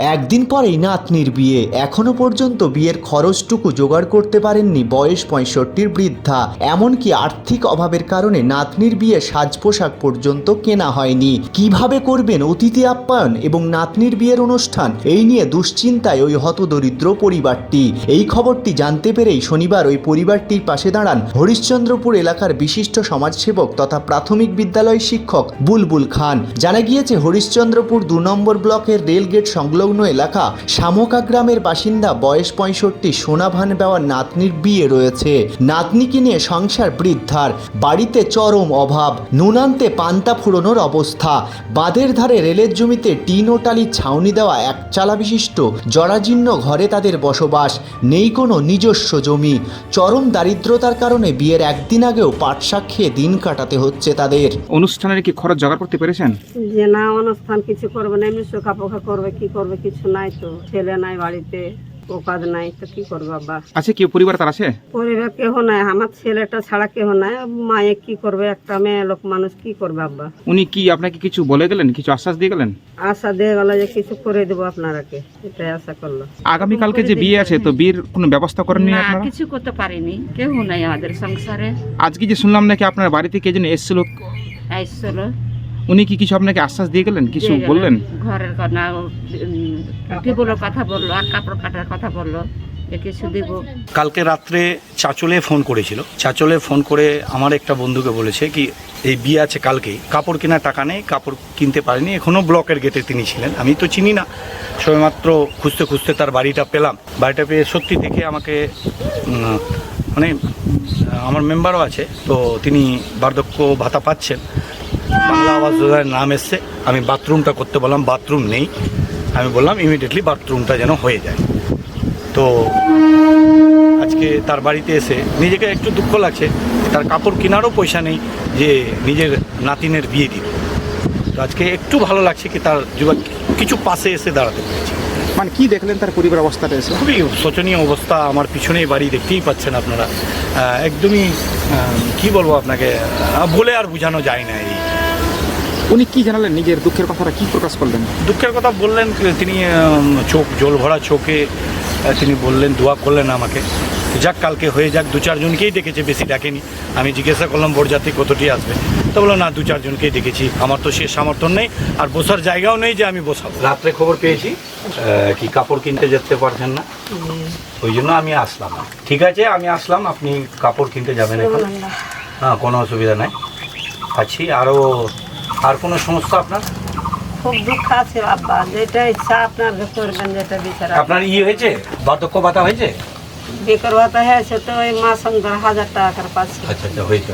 একদিন পরেই নাতনির বিয়ে। এখনও পর্যন্ত বিয়ের খরচটুকু জোগাড় করতে পারেননি বয়স পঁয়ষট্টির বৃদ্ধা। এমনকি আর্থিক অভাবের কারণে নাতনির বিয়ে সাজ পোশাক পর্যন্ত কেনা হয়নি। কীভাবে করবেন অতিথি আপ্যায়ন এবং নাতনির বিয়ের অনুষ্ঠান? এই নিয়ে দুশ্চিন্তায় ওই হতদরিদ্র পরিবারটি। এই খবরটি জানতে পেরেই শনিবার ওই পরিবারটির পাশে দাঁড়ান হরিশ্চন্দ্রপুর এলাকার বিশিষ্ট সমাজসেবক তথা প্রাথমিক বিদ্যালয় শিক্ষক বুলবুল খান। জানা গিয়েছে, হরিশ্চন্দ্রপুর দু নম্বর ব্লকের রেলগেট সংলগ্ন এলাকা শামকা গ্রামের বাসিন্দা বয়স পঁয়ষট্টি সোনাভান বেওয়ার নাতনির বিয়ে রয়েছে। নাতনিকে নিয়ে সংসার বৃদ্ধার বাড়িতে চরম অভাব নুনান্তে পান্তা ফুরোনোর অবস্থা। বাঁধের ধারে রেলের জমিতে টিন ও টালির ছাউনি দেওয়া এক চালা বিশিষ্ট জরাজীর্ণ ঘরে তাদের বসবাস। নেই কোনো নিজস্ব জমি। চরম দারিদ্রতার কারণে বিয়ের একদিন আগেও পাটশাক খেয়ে দিন কাটাতে হচ্ছে তাদের। অনুষ্ঠানের কি খরচ জোগাড় করতে পেরেছেন? যে না অনুষ্ঠান কিছু করবে না এমনি শোকা পোকা করবে কি করবে কিছু নাই তো ছেলে নাই বাড়িতে ও কাজ নাই তো কি করবে আব্বা? আছে কি পরিবার তার আছে? পরিবার কেহ নাই আমার ছেলেটা ছাড়া কেহ নাই মায়ে কি করবে একটা মেয়ে লোক মানুষ কি করবে আব্বা? উনি কি আপনাকে কিছু বলে গেলেন কিছু আশ্বাস দিয়ে গেলেন? আশা দিয়ে গেল যে কিছু করে দেবো আপনারাকে এটাই আশা করল। আগামীকালকে যে বিয়ে আছে তো বিয়ের কোনো ব্যবস্থা করেননি না আপনারা? কিছু করতে পারিনি কেউ নাই আমাদের সংসারে। আজকে যে শুনলাম নাকি আপনার বাড়িতে কে যেন এসেছিল? আইসল উনি কি কিছু আপনাকে আশ্বাস দিয়ে গেলেন? কিছু বললেন? ঘরের কথা টিবলের কথা বলল আর কাপড় কাটার কথা বলল কালকে রাত্রে চাচলে ফোন করেছিল। চাচলে ফোন করে আমার একটা বন্ধুকে বলেছে কি এই বিয়ে আছে কালকেই। কাপড় কেনার টাকা নেই কাপড় কিনতে পারেনি। এখনও ব্লকের গেটে তিনি ছিলেন। আমি তো চিনি না। সবেমাত্র খুঁজতে খুঁজতে তার বাড়িটা পেলাম। বাড়িটা পেয়ে সত্যি দেখে আমাকে মানে আমার মেম্বারও আছে তো তিনি বার্ধক্য ভাতা পাচ্ছেন। বাংলা আবাস যোজনার নাম এসছে। আমি বাথরুমটা করতে বললাম বাথরুম নেই। আমি বললাম ইমিডিয়েটলি বাথরুমটা যেন হয়ে যায়। তো আজকে তার বাড়িতে এসে নিজেকে একটু দুঃখ লাগছে। তার কাপড় কেনারও পয়সা নেই যে নিজের নাতিনের বিয়ে দিবে। তো আজকে একটু ভালো লাগছে কি তার যুবক কিছু পাশে এসে দাঁড়াতে পেরেছে। মানে কি দেখলেন তার পরিবার অবস্থাটা এসে? খুবই শোচনীয় অবস্থা। আমার পিছনেই বাড়ি দেখতেই পাচ্ছেন আপনারা। একদমই কি বলব আপনাকে বলে আর বোঝানো যায় না এই উনি কি জানালেন নিজের দুঃখের কথাটা? কি প্রকাশ করলেন? দুঃখের কথা বললেন তিনি চোখ জল ভরা চোখে তিনি বললেন দোয়া করলেন আমাকে। যাক কালকে হয়ে যাক দু চারজনকেই ডেকেছে বেশি ডাকেনি। আমি জিজ্ঞাসা করলাম বরযাত্রী কতটি আসবে? তো বলল না দু চারজনকেই ডেকেছি। আমার তো সে সামর্থ্য নেই আর বসার জায়গাও নেই যে আমি বসাবো। রাত্রে খবর পেয়েছি কি কাপড় কিনতে যেতে পারছেন না? ওই জন্য আমি আসলাম। ঠিক আছে আমি আসলাম আপনি কাপড় কিনতে যাবেন এখন। হ্যাঁ কোনো অসুবিধা নাই। আছি আরও আর কোনো সমস্যা আপনার? খুব দুঃখ আছে বাবা। যেটা ইচ্ছা আপনার করবেন যেটা বিচার আপনার ই হয়েছে? বার্ধক্য ভাতা হয়েছে? বেকার ভাতা হয়েছে তো ওই মাস হাজার টাকা করে পাচ্ছি। আচ্ছা আচ্ছা হয়েছে